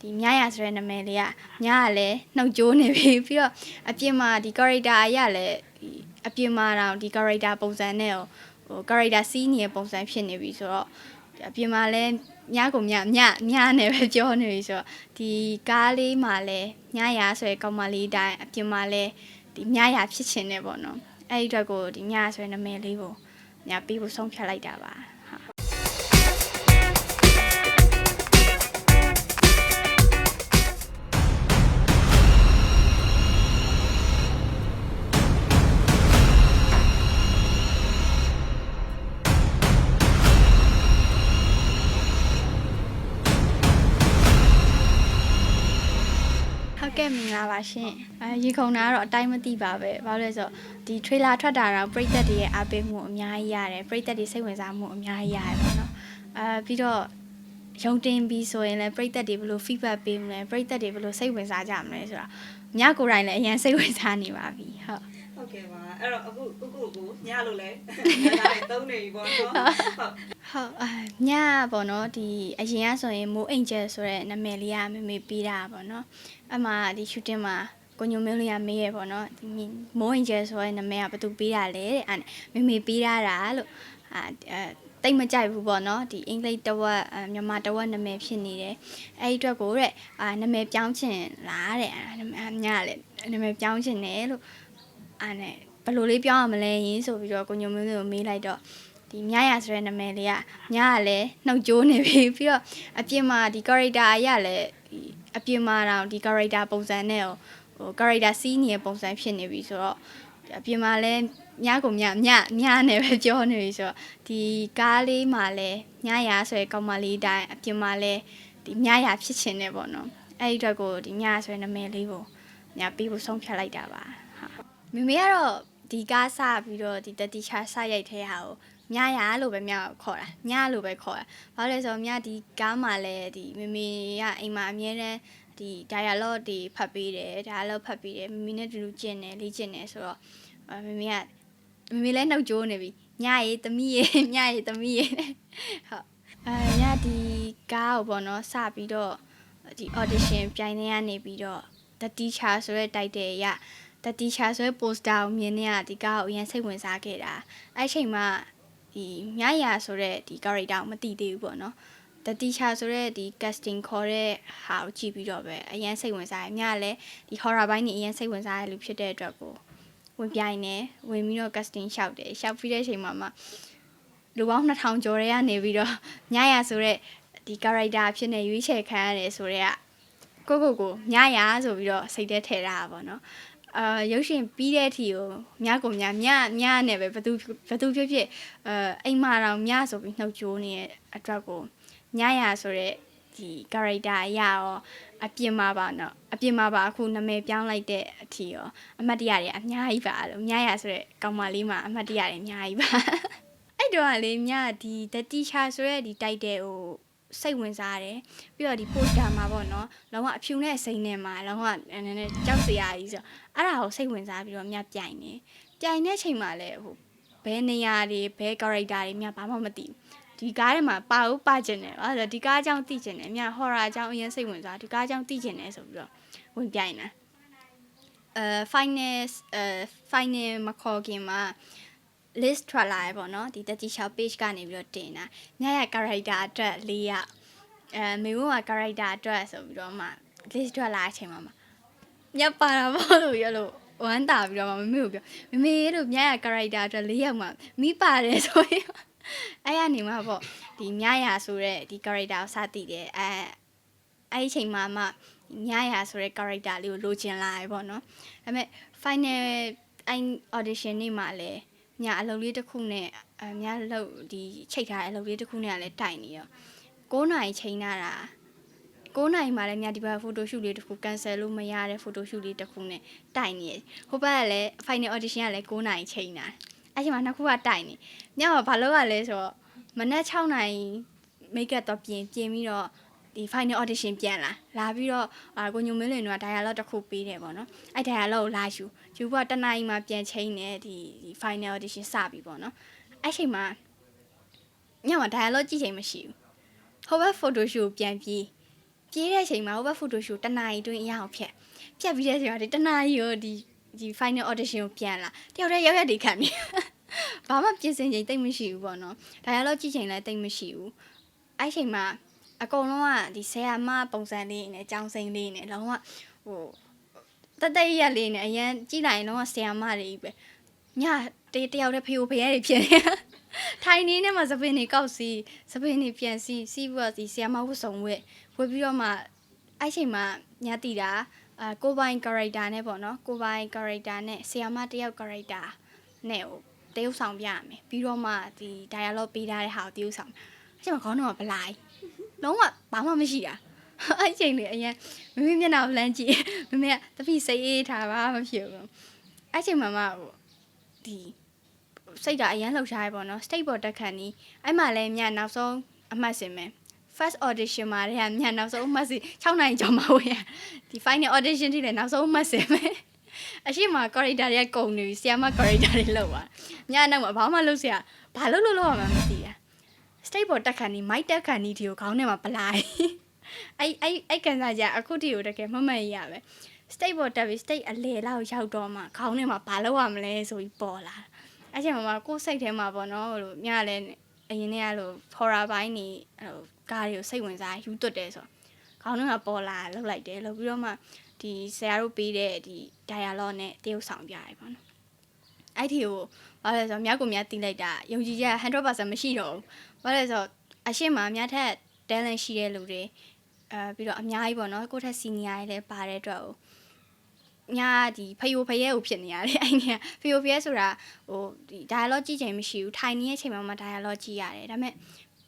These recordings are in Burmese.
ဒီမြရဆိုတဲ့နာမည်လေးကမြကလည်းနှုတ်ကြိုးနေပြီပြီးတော့အပြင်မှာဒီ character အရလည်းဒီအပြင်မှာတော့ဒီ character ပုံစံနဲ့ဟိုဟို character စီးနေတဲ့ပုံစံဖြစ်နေပြီဆိုတော့အပြင်မှာလည်းညကိုညညညနဲ့ပဲပြောနေပြီဆိုတော့ဒီကားလေးမှာလည်းညရဆိုတဲ့ကောင်မလေးတိုင်းအပြင်မှာလည်းဒီညရဖြစ်ချင်နေပေါ့နော်အဲ့ဒီအတွက်ကိုဒီညရဆိုတဲ့နာမည်လေးကိုညပေးဖို့ဆုံးဖြတ်လိုက်တာပါ ဟာဟုတ်ကဲ့မင်္ဂလာပါရှင်အဲရေခုံတာကတော့အတိုင်းမသိပါပဲဘာလို့လဲဆိုတော့ဒီ trailer ထွက်တာတော့ပရိသတ်တွေရဲ့အားပေးမှုအများကြီးရတယ်ပရိသတ်တွေစိတ်ဝင်စားမှုအများကြီးရတယ်ပေါ့နော်အဲပြီးတော့ရုံတင်ပြီးဆိုရင်လည်းပရိသတ်တွေဘယ်လို feedback ပေးမလဲပရိသတ်တွေဘယ်လိုစိတ်ဝင်စားကြမလဲဆိုတော့ညကိုယ်တိုင်လည်းအရင်စိတ်ဝင်စားနေပါပြီဟုတ် ဟုတ်ကဲ့ပါအဲ့တော့အခုကုကုကိုညလို့လဲညလာတယ်သုံးနေပြီပေါ့နော်ဟုတ်ဟုတ်အာညပေါ့နော်ဒီအရင်ကဆိုရင်မိုးအိမ်ကျဲဆိုတဲ့နာမည်လေးကမမေပေးတာပေါ့နော်အမှဒီ shooting မှာကိုညိုမင်းလေးကမေးရပေါ့နော်ဒီမိုးအိမ်ကျဲဆိုတဲ့နာမည်ကဘယ်သူပေးတာလဲတဲ့အဲ့မမေပေးတာတာလို့အာအဲတိတ်မကြိုက်ဘူးပေါ့နော်ဒီအင်္ဂလိပ်တဝက်အဲမြန်မာတဝက်နာမည်ဖြစ်နေတယ်အဲ့ဒီအတွက်ကိုတဲ့အာနာမည်ပြောင်းချင်လားတဲ့အာညကလည်းနာမည်ပြောင်းချင်တယ်လို့ အာနဲ့ဘယ်လိုလေးပြောင်းရမလဲယင်းဆိုပြီးတော့ကိုညိုမင်းလေးကိုမေးလိုက်တော့ဒီမြရဆိုတဲ့နာမည်လေးကမြကလည်းနှုတ်ကြိုးနေပြီပြီးတော့အပြင်မှာဒီ character အရလည်းဒီအပြင်မှာတော့ဒီ character ပုံစံနဲ့ဟိုဟို character စီးနေတဲ့ပုံစံဖြစ်နေပြီဆိုတော့အပြင်မှာလည်းညကိုညညညနဲ့ပဲပြောနေပြီဆိုတော့ဒီကားလေးမှာလည်းညရဆိုတဲ့ကောင်မလေးတိုင်းအပြင်မှာလည်းဒီညရဖြစ်ချင်နေပေါ့နော်အဲ့ဒီအတွက်ကိုဒီညရဆိုတဲ့နာမည်လေးကိုညပေးဖို့ဆုံးဖြတ်လိုက်တာပါဟာ မိမေကတော့ဒီကားစပြီးတော့ဒီတတိချာစရိုက်ထဲဟာကိုညရလို့ပဲမြခေါ်တာညလို့ပဲခေါ်တာဘာလို့လဲဆိုတော့မြဒီကားမှာလည်းဒီမမေကအိမ်မှာအမြဲတမ်းဒီ dialogue တွေဖတ်ပေးတယ် dialogue ဖတ်ပေးတယ်မမေနဲ့တူတူကျင့်တယ်လေ့ကျင့်တယ်ဆိုတော့မမေကမမေလည်းနှုတ်ကြိုးနေပြီညရေသမီးရေညရေသမီးရေဟုတ်အဲညဒီကားကိုပေါ့နော်စပြီးတော့ဒီ audition ပြိုင်နေရနေပြီးတော့ The Teacher ဆိုတဲ့ title ရ The Teacher ဆိုတဲ့ poster ကိုမြင်နေရဒီကားကိုအရင်စိတ်ဝင်စားခဲ့တာအဲ့ချိန်မှာဒီမြရဆိုတဲ့ဒီ character ကိုမသိသေးဘူးပေါ့နော်တတိချာဆိုတဲ့ဒီ casting ခေါ်တဲ့ဟာကိုကြည့်ပြီးတော့ပဲအရင်စိတ်ဝင်စားရမြကလည်းဒီ horror ဘိုင်းနေအရင်စိတ်ဝင်စားရလူဖြစ်တဲ့အတွက်ကိုဝင်ပြိုင်နေဝင်ပြီးတော့ casting ရှောက်တယ်ရှောက်ပြီးတဲ့အချိန်မှာမှလူပေါင်း2000ကျော်တွေကနေပြီးတော့မြရဆိုတဲ့ဒီ character ဖြစ်နေရွေးချယ်ခံရတယ်ဆိုတော့ကိုကိုကိုမြရဆိုပြီးတော့စိတ်ထဲထည့်ထားတာပေါ့နော် အာရုပ်ရှင်ပြီးတဲ့အထိကိုမြကိုမြမြမြနဲ့ပဲဘသူဘသူဖြစ်ဖြစ်အဲအိမ်မာတော်မြဆိုပြီးနှုတ်ကြိုးနေတဲ့အတွက်ကိုညရဆိုတဲ့ဒီ character အရရောအပြင်မှာပါတော့အပြင်မှာပါအခုနာမည်ပြောင်းလိုက်တဲ့အထိရောအမှတ်တရတွေအများကြီးပါလို့ညရဆိုတဲ့ကောင်မလေးမှာအမှတ်တရတွေအများကြီးပါအဲ့တော့ကလေမြဒီတတိချာဆိုတဲ့ဒီ title ကို စိတ်ဝင်စားတယ်ပြီးတော့ဒီ poster မှာပေါ့နော်လုံးဝအဖြူနဲ့စိမ့်နဲ့မှာလုံးဝနည်းနည်းကြောက်စရာကြီးဆိုအဲ့ဒါကိုစိတ်ဝင်စားပြီးတော့မြပြိုင်နေပြိုင်တဲ့ချိန်မှာလည်းဟိုဘယ်နေရာတွေဘယ် character တွေမြဘာမှမသိဘူးဒီကားထဲမှာပါဦးပါကျင်တယ်အဲ့ဒါဒီကားအကြောင်းသိကျင်တယ်မြ horror အကြောင်းအရင်စိတ်ဝင်စားဒီကားအကြောင်းသိကျင်တယ်ဆိုပြီးတော့ဝင်ပြိုင်တာအဲ final အဲ final မခေါ်ခင်မှာ list ထွက်လာရပေါ့နော်ဒီ36 page ကနေပြီးတော့တင်တာညရ character အတွက်၄ရအဲမေဝက character အတွက်ဆိုပြီးတော့မှ list ထွက်လာတဲ့အချိန်မှာမှညက်ပါတာပေါ့လို့ရလို့ဝမ်းတာပြီးတော့မမေကိုပြောမမေတို့မြရ character အတွက်၄ယောက်မှမိပါတယ်ဆိုရင်အဲ့ရနေမှာပေါ့ဒီမြရဆိုတဲ့ဒီ character ကိုစတည်တယ်အဲအဲ့ဒီအချိန်မှာမှမြရဆိုတဲ့ character လေးကိုလိုချင်လာရပေါ့နော်ဒါပေမဲ့ final အဲ့ audition နေ့မှာလည်း ညအလုပ်လေးတစ်ခုနဲ့အမြလုပ်ဒီချိန်ထားတဲ့အလုပ်လေးတစ်ခုနဲ့ကလည်းတိုင်နေရော9နာရီချိန်ထားတာ9နိုင်မှလည်းမြဒီဘက်ဖိုတိုရှူလေးတစ်ခု cancel လို့မရတဲ့ဖိုတိုရှူလေးတစ်ခုနဲ့တိုင်နေရဟိုဘက်ကလည်း final audition ကလည်း9နိုင်ချိန်တာအဲ့ချိန်မှာနှစ်ခုကတိုင်နေညမှာဘာလို့ရလဲဆိုတော့မနက်6နိုင် make up တော့ပြင်ပြင်ပြီးတော့ ဒီ final audition ပြန်လာလာပြီးတော့အာကိုညုံမင်းလင်တို့က dialogue တစ်ခုပေးတယ်ပေါ့နော်အဲ့ dialogue ကိုလာယူယူပြီးတော့တနအီမှာပြန်ချိန်နေဒီဒီ final audition စပြီပေါ့နော်အဲ့ချိန်မှာညမှာ dialogue ကြည့်ချိန်မရှိဘူးဟိုဘက် photo shoot ပြန်ပြီးပြေးတဲ့အချိန်မှာ over photo shoot တနာရီတွင်းအရအောင်ဖြတ်ဖြတ်ပြီးတဲ့အချိန်မှာဒီတနာရီကိုဒီဒီ final audition ကိုပြန်လာတယောက်တည်းရောက်ရက်တွေခံနေဘာမှပြင်ဆင်ချိန်တိတ်မရှိဘူးပေါ့နော်ဒါရတော့ကြည့်ချိန်လည်းတိတ်မရှိဘူးအဲ့ချိန်မှာ အကုန်လုံးကဒီဆရာမပုံစံလေးနဲ့အကြောင်းစိမ်းလေးနဲ့လုံးဝဟိုတတရရက်လေးနဲ့အရင်ကြည့်လိုက်ရင်လုံးဝဆရာမတွေကြီးပဲညတတယောက်တည်းဖေကိုဖေရဲတွေဖြစ်နေတာထိုင်နေနဲ့မှစပင်းနေကောက်စီစပင်းနေပြန်စီစီးပြီးတော့ဒီဆီယမဝတ်စုံဝတ်ဝတ်ပြီးတော့မှအဲ့ချိန်မှာညတီတာအာကိုပိုင် character နဲ့ပေါ့နော်ကိုပိုင် character နဲ့ဆီယမတယောက် character နဲ့ဟိုတရုပ်ဆောင်ပြရမယ်ပြီးတော့မှဒီ dialogue ပေးထားတဲ့ဟာကိုတရုပ်ဆောင်အဲ့ချိန်မှာခေါင်းတော့မပလိုက် လုံးဝဘာမှမရှိတာအဲ့ချိန်လေအရင်မမေမျက်နှာကိုလမ်းကြည့်မမေကတပိစိတ်အေးထားပါမဖြစ်ဘူးအဲ့ချိန်မှာမှဟိုဒီစိတ်ဓာတ်အရန်လှုပ်ရှားရပေါ့နော် state ပေါ်တက်ခန့်နီးအဲ့မှာလည်းညနောက်ဆုံးအမှတ်စင်မယ် first audition မှာတည်းကညနောက်ဆုံးအမှတ်စင်6နိုင်ကျော်မှာဝင်ရဒီ final audition ထိလည်းနောက်ဆုံးအမှတ်စင်မယ်အရှိမ character တွေကကုန်နေပြီဆီယမ character တွေလောက်သွားညနောက်မှာဘာမှလုပ်စရာဘာလုပ်လို့လောက်ရမှာမသိတာ state ပေါ်တက်ခန့်နီး mic တက်ခန့်နီးဒီကိုခေါင်းထဲမှာပလိုက်အဲ့အဲ့အဲ့ကန်စားကြအခုတီကိုတကယ်မမှန်ရရပဲ state ပေါ်တက်ပြီး state အလေလောက်ရောက်တော့မှခေါင်းထဲမှာဘာလုပ်ရမလဲဆိုပြီးပေါ်လာအဲ့ချိန်မှာမှကိုယ်စိတ်ထဲမှာပေါ့နော်ဟိုလိုညလည်းအရင်ကလို horror ဘိုင်းနေဟိုကားတွေကိုစိတ်ဝင်စားယူသွတ်တယ်ဆိုခေါင်းထဲမှာပေါ်လာလှုပ်လိုက်တယ်လှုပ်ပြီးတော့မှဒီဆရာတို့ပေးတဲ့ဒီ dialogue နဲ့တရုပ်ဆောင်ပြရပေါ့နော်အဲ့ဒီကို ဘာလဲဆိုတော့မြောက်ကိုများတီးလိုက်တာယုံကြည်ချက်100%မရှိတော့ဘူးဘာလဲဆိုတော့အရှိမအများထက် talent ရှိတဲ့လူတွေအဲပြီးတော့အများကြီးပေါ့နော်ကိုယ့်ထက် senior တွေလည်းပါတဲ့အတွက်ဟိုညာဒီဖယိုဖယဲကိုဖြစ်နေရတယ်အဲ့ဒီကဖယိုဖယဲဆိုတာဟိုဒီ dialogue ကြည့်ချိန်မရှိဘူးထိုင်နေတဲ့အချိန်မှာမှ dialogue ကြည့်ရတယ်ဒါပေမဲ့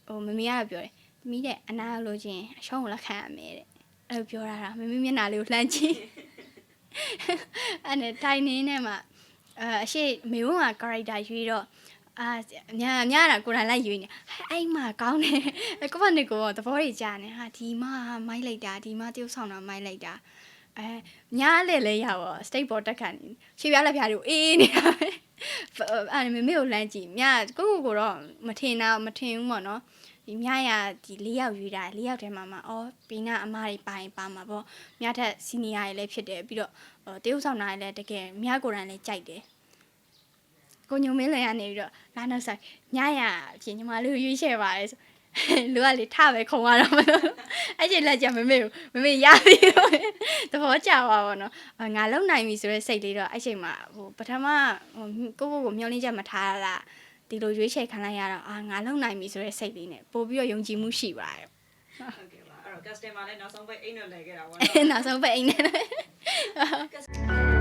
ဟိုမမေကတော့ပြောတယ်သမီးတဲ့အနာလို့ချင်းအရှုံးကိုလက်ခံရမယ်တဲ့အဲ့လိုပြောတာတာမမေမျက်နှာလေးကိုလှမ်းကြည့်အဲ့နဲ့ထိုင်နေနေမှာ အဲအရှိမေဝန်းက character ရွေးတော့အာညာညာတာကိုယ်တိုင်လိုက်ရွေးနေအဲ့မှာကောင်းတယ်ကိုယ့်ဘာနေကိုသဘောတွေကြားနေဟာဒီမှာမိုက်လိုက်တာဒီမှာတယောက်ဆောင်တာမိုက်လိုက်တာအဲညားလေလဲရပါ state board တက်ခန့်ခြေပြားလက်ပြားတွေကိုအေးနေတာပဲအဲ့မမေကိုလမ်းကြည့်မြကိုကိုကိုတော့မထင်တာမထင်ဘူးပေါ့နော် ဒီမြရဒီ၄ယောက်ရွေးတာ၄ယောက်ထဲမှာမှအော်ဘီနာအမားတွေပါရင်ပါမှာပေါ့မြထက်စီနီယာတွေလည်းဖြစ်တယ်ပြီးတော့တရုပ်ဆောင်တာတွေလည်းတကယ်မြကိုယ်တိုင်လည်းကြိုက်တယ်ကိုညုံမင်းလည်းရနေပြီးတော့လာနောက်ဆိုင်ညရပြင်ညီမလေးကိုရွေးချယ်ပါလေဆိုလူကလေထပဲခုံရတော့မလို့အဲ့ကျလက်ကြမမေကိုမမေရပြီလို့သဘောကျသွားပါတော့အာငါလုံနိုင်ပြီဆိုတဲ့စိတ်လေးတော့အဲ့ချိန်မှာဟိုပထမဟိုကိုကိုကိုမျောလင်းချက်မထားရတာ ဒီလိုရွေးချယ်ခံလိုက်ရတော့အာငါလုံနိုင်ပြီဆိုတဲ့စိတ်လေးနဲ့ပို့ပြီးတော့ယုံကြည်မှုရှိပါတယ်ဟုတ်ကဲ့ပါအဲ့တော့ customer လည်းနောက်ဆုံးပဲအိမ်နဲ့လဲခဲ့တာပေါ့အဲ့နောက်ဆုံးပဲအိမ်နဲ့နော်